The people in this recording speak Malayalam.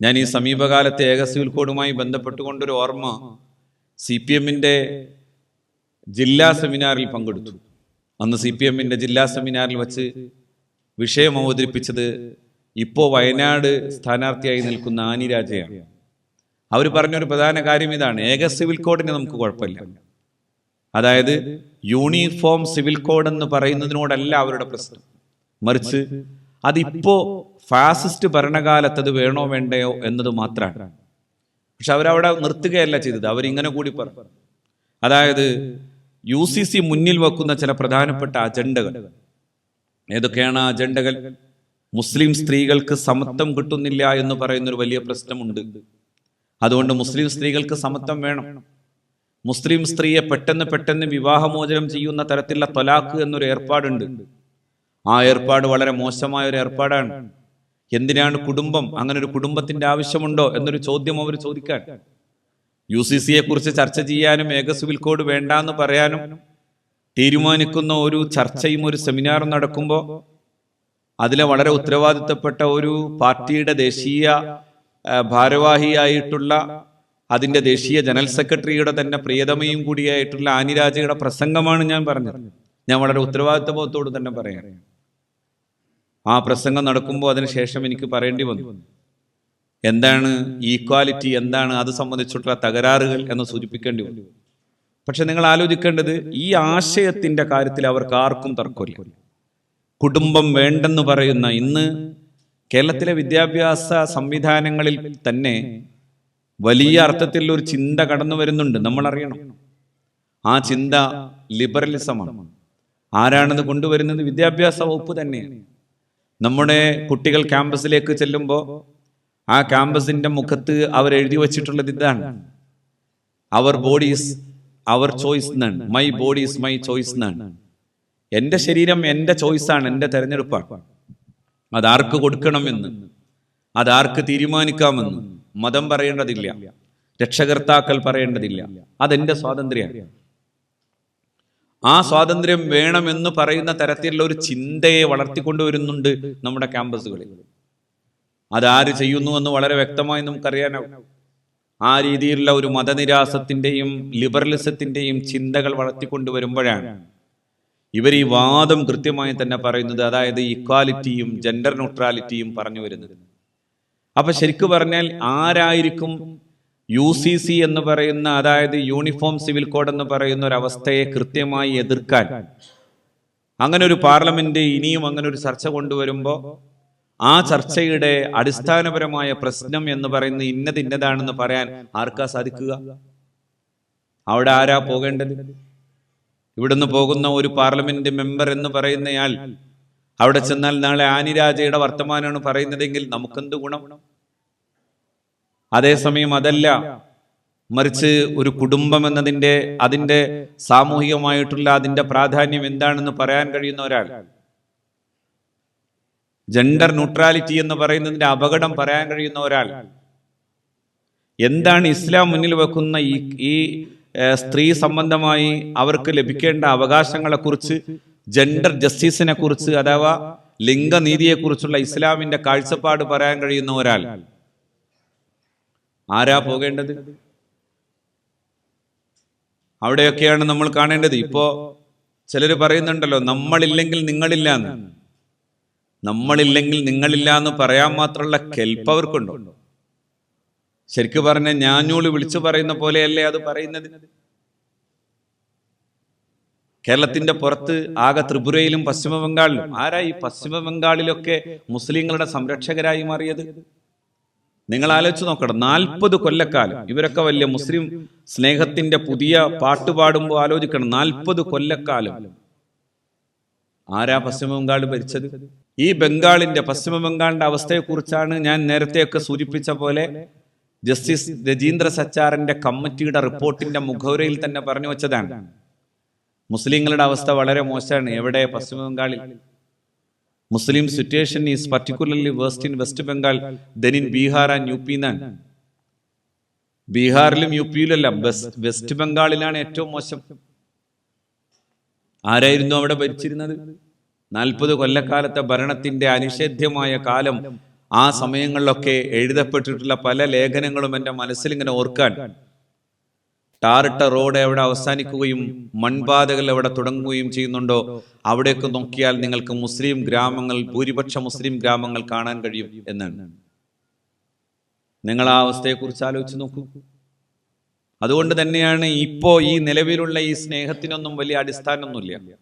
ഞാൻ ഈ സമീപകാലത്തെ ഏക സിവിൽ കോഡുമായി ബന്ധപ്പെട്ടുകൊണ്ടൊരു ഓർമ്മ സി പി എമ്മിന്റെ ജില്ലാ സെമിനാറിൽ പങ്കെടുത്തു. അന്ന് സി പി എമ്മിന്റെ ജില്ലാ സെമിനാറിൽ വച്ച് വിഷയം അവതരിപ്പിച്ചത് ഇപ്പോൾ വയനാട് സ്ഥാനാർത്ഥിയായി നിൽക്കുന്ന ആനിരാജയാണ് അവർ പറഞ്ഞൊരു പ്രധാന കാര്യം ഇതാണ് ഏക സിവിൽ കോഡിന് നമുക്ക് കുഴപ്പമില്ല. അതായത് യൂണിഫോം സിവിൽ കോഡ് എന്ന് പറയുന്നതിനോടല്ല അവരുടെ പ്രശ്നം. മറിച്ച് അതിപ്പോ ഫാസിസ്റ്റ് ഭരണകാലത്ത് അത് വേണോ വേണ്ടയോ എന്നത് മാത്രമാണ് പക്ഷെ അവരവിടെ നിർത്തുകയല്ല ചെയ്തത്. അവരിങ്ങനെ കൂടി പറഞ്ഞു അതായത് യു സി സി മുന്നിൽ വെക്കുന്ന ചില പ്രധാനപ്പെട്ട അജണ്ടകൾ. ഏതൊക്കെയാണ് അജണ്ടകൾ? മുസ്ലിം സ്ത്രീകൾക്ക് സമത്വം കിട്ടുന്നില്ല എന്ന് പറയുന്ന ഒരു വലിയ പ്രശ്നമുണ്ട്. അതുകൊണ്ട് മുസ്ലിം സ്ത്രീകൾക്ക് സമത്വം വേണം. മുസ്ലിം സ്ത്രീയെ പെട്ടെന്ന് പെട്ടെന്ന് വിവാഹമോചനം ചെയ്യുന്ന തരത്തിലുള്ള തൊലാക്ക് എന്നൊരു ഏർപ്പാടുണ്ട്. ആ ഏർപ്പാട് വളരെ മോശമായ ഒരു ഏർപ്പാടാണ്. എന്തിനാണ് കുടുംബം അങ്ങനെ ഒരു കുടുംബത്തിന്റെ ആവശ്യമുണ്ടോ എന്നൊരു ചോദ്യം അവർ ചോദിക്കാൻ. യു സി സിയെ കുറിച്ച് ചർച്ച ചെയ്യാനും ഏക സിവിൽ കോഡ് വേണ്ടാന്ന് പറയാനും തീരുമാനിക്കുന്ന ഒരു ചർച്ചയും ഒരു സെമിനാറും നടക്കുമ്പോൾ അതിലെ വളരെ ഉത്തരവാദിത്തപ്പെട്ട ഒരു പാർട്ടിയുടെ ദേശീയ ഭാരവാഹിയായിട്ടുള്ള അതിന്റെ ദേശീയ ജനറൽ സെക്രട്ടറിയുടെ തന്നെ പ്രിയതമയും കൂടിയായിട്ടുള്ള ആനിരാജയുടെ പ്രസംഗമാണ് ഞാൻ പറഞ്ഞത്. ഞാൻ വളരെ ഉത്തരവാദിത്തബോധത്തോട് തന്നെ പറയാം. ആ പ്രസംഗം നടക്കുമ്പോൾ അതിനുശേഷം എനിക്ക് പറയേണ്ടി വന്നു. എന്താണ് ഈക്വാലിറ്റി എന്താണ് അത് സംബന്ധിച്ചിട്ടുള്ള തകരാറുകൾ എന്ന് സൂചിപ്പിക്കേണ്ടി വന്നു. പക്ഷെ നിങ്ങൾ ആലോചിക്കേണ്ടത് ഈ ആശയത്തിന്റെ കാര്യത്തിൽ അവർക്ക് ആർക്കും തർക്കമില്ല. കുടുംബം വേണ്ടെന്ന് പറയുന്ന ഇന്ന് കേരളത്തിലെ വിദ്യാഭ്യാസ സംവിധാനങ്ങളിൽ തന്നെ വലിയ അർത്ഥത്തിൽ ഒരു ചിന്ത കടന്നു വരുന്നുണ്ട്. നമ്മൾ അറിയണം ആ ചിന്ത ലിബറലിസമാണ് ആരാണത് കൊണ്ടുവരുന്നത്? വിദ്യാഭ്യാസ വകുപ്പ് തന്നെയാണ്. നമ്മുടെ കുട്ടികൾ ക്യാമ്പസിലേക്ക് ചെല്ലുമ്പോൾ ആ ക്യാമ്പസിന്റെ മുഖത്ത് അവർ എഴുതി വച്ചിട്ടുള്ളത് ഇതാണ്. അവർ ബോഡീസ് അവർ ചോയ്സ് എന്നാണ് മൈ ബോഡീസ് മൈ ചോയ്സ് എന്നാണ് എന്റെ ശരീരം എന്റെ ചോയ്സാണ് എന്റെ തെരഞ്ഞെടുപ്പാണ്. അതാർക്ക് കൊടുക്കണമെന്ന് അതാർക്ക് തീരുമാനിക്കാമെന്ന് മതം പറയേണ്ടതില്ല. രക്ഷകർത്താക്കൾ പറയേണ്ടതില്ല. അതെന്റെ സ്വാതന്ത്ര്യമാണ്. ആ സ്വാതന്ത്ര്യം വേണമെന്ന് പറയുന്ന തരത്തിലുള്ള ഒരു ചിന്തയെ വളർത്തിക്കൊണ്ടുവരുന്നുണ്ട് നമ്മുടെ ക്യാമ്പസുകളിൽ. അതാര് ചെയ്യുന്നു എന്ന് വളരെ വ്യക്തമായി നമുക്കറിയാനാവും ആ രീതിയിലുള്ള ഒരു മതനിരാസത്തിന്റെയും ലിബറലിസത്തിന്റെയും ചിന്തകൾ വളർത്തിക്കൊണ്ടുവരുമ്പോഴാണ്. ഇവർ ഈ വാദം കൃത്യമായി തന്നെ പറയുന്നത് അതായത് ഇക്വാലിറ്റിയും ജെൻഡർ ന്യൂട്രാലിറ്റിയും പറഞ്ഞു വരുന്നത്. അപ്പൊ ശരിക്കു പറഞ്ഞാൽ ആരായിരിക്കും യു സി സി എന്ന് പറയുന്ന അതായത് യൂണിഫോം സിവിൽ കോഡ് എന്ന് പറയുന്ന ഒരു അവസ്ഥയെ കൃത്യമായി എതിർക്കാൻ. അങ്ങനെ ഒരു പാർലമെന്റ് ഇനിയും അങ്ങനെ ഒരു ചർച്ച കൊണ്ടുവരുമ്പോൾ ആ ചർച്ചയുടെ അടിസ്ഥാനപരമായ പ്രശ്നം എന്ന് പറയുന്ന ഇന്നത് ഇന്നതാണെന്ന് പറയാൻ ആർക്കാ സാധിക്കുക? അവിടെ ആരാ പോകേണ്ടത്? ഇവിടുന്ന് പോകുന്ന ഒരു പാർലമെന്റ് മെമ്പർ എന്ന് പറയുന്നയാൾ അവിടെ ചെന്നാൽ നാളെ ആനിരാജയുടെ വർത്തമാനമാണ് പറയുന്നതെങ്കിൽ നമുക്കെന്ത് ഗുണം? അതേസമയം അതല്ല മറിച്ച് ഒരു കുടുംബം എന്നതിന്റെ അതിന്റെ സാമൂഹികമായിട്ടുള്ള അതിന്റെ പ്രാധാന്യം എന്താണെന്ന് പറയാൻ കഴിയുന്ന ഒരാൾ. ജെൻഡർ ന്യൂട്രാലിറ്റി എന്ന് പറയുന്നതിന്റെ അപകടം പറയാൻ കഴിയുന്ന ഒരാൾ. എന്താണ് ഇസ്ലാം മുന്നിൽ വെക്കുന്ന ഈ ഈ സ്ത്രീ സംബന്ധമായി അവർക്ക് ലഭിക്കേണ്ട അവകാശങ്ങളെക്കുറിച്ച് ജെൻഡർ ജസ്റ്റിസിനെ കുറിച്ച് അഥവാ ലിംഗനീതിയെക്കുറിച്ചുള്ള ഇസ്ലാമിന്റെ കാഴ്ചപ്പാട് പറയാൻ കഴിയുന്ന ഒരാൾ. ആരാ പോകേണ്ടത്? അവിടെയൊക്കെയാണ് നമ്മൾ കാണേണ്ടത്. ഇപ്പോ ചിലർ പറയുന്നുണ്ടല്ലോ നമ്മളില്ലെങ്കിൽ നിങ്ങളില്ല എന്ന് നമ്മളില്ലെങ്കിൽ നിങ്ങളില്ല എന്ന് പറയാൻ മാത്രമുള്ള കെൽപ്പ് അവർക്കുണ്ടോ? ശരിക്കു പറഞ്ഞ ഞാഞ്ഞൂൾ വിളിച്ചു പറയുന്ന പോലെയല്ലേ അത് പറയുന്നത്? കേരളത്തിന്റെ പുറത്ത് ആകെ ത്രിപുരയിലും പശ്ചിമ ബംഗാളിലും ആരാ ഈ പശ്ചിമ ബംഗാളിലൊക്കെ മുസ്ലിങ്ങളുടെ സംരക്ഷകരായി മാറിയത്? നിങ്ങൾ ആലോചിച്ച് നോക്കണം. നാൽപ്പത് കൊല്ലക്കാലം. ഇവരൊക്കെ വലിയ മുസ്ലിം സ്നേഹത്തിന്റെ പുതിയ പാട്ട് പാടുമ്പോൾ ആലോചിക്കണം. നാൽപ്പത് കൊല്ലക്കാലം. ആരാ പശ്ചിമ ബംഗാൾ ഭരിച്ചത്? ഈ ബംഗാളിന്റെ പശ്ചിമ ബംഗാളിന്റെ അവസ്ഥയെക്കുറിച്ചാണ് ഞാൻ നേരത്തെയൊക്കെ സൂചിപ്പിച്ച പോലെ ജസ്റ്റിസ് രജീന്ദ്ര സച്ചാറിന്റെ കമ്മിറ്റിയുടെ റിപ്പോർട്ടിന്റെ മുഖവരയിൽ തന്നെ പറഞ്ഞു വെച്ചതാണ്. മുസ്ലിങ്ങളുടെ അവസ്ഥ വളരെ മോശമാണ്. എവിടെ? പശ്ചിമ ബംഗാളിൽ. Muslim situation is particularly worst in West Bengal then in Bihar and U P എന്നാണ് ബീഹാറിലും യു പിയിലല്ല വെസ്റ്റ് ബംഗാളിലാണ് ഏറ്റവും മോശം. ആരായിരുന്നു അവിടെ ഭരിച്ചിരുന്നത്? നാൽപ്പത് കൊല്ലക്കാലത്തെ ഭരണത്തിന്റെ അനിഷേധ്യമായ കാലം ആ സമയങ്ങളിലൊക്കെ എഴുതപ്പെട്ടിട്ടുള്ള പല ലേഖനങ്ങളും എന്റെ മനസ്സിലിങ്ങനെ ഓർക്കാൻ. ടാറിട്ട റോഡ് എവിടെ അവസാനിക്കുകയും മൺപാതകൾ എവിടെ തുടങ്ങുകയും ചെയ്യുന്നുണ്ടോ അവിടേക്ക് നോക്കിയാൽ നിങ്ങൾക്ക് മുസ്ലിം ഗ്രാമങ്ങൾ ഭൂരിപക്ഷ മുസ്ലിം ഗ്രാമങ്ങൾ കാണാൻ കഴിയും എന്നാണ്. നിങ്ങൾ ആ അവസ്ഥയെക്കുറിച്ച് ആലോചിച്ച് നോക്കൂ. അതുകൊണ്ട് തന്നെയാണ് ഇപ്പോ ഈ നിലവിലുള്ള ഈ സ്നേഹത്തിനൊന്നും വലിയ അടിസ്ഥാനമൊന്നുമില്ല.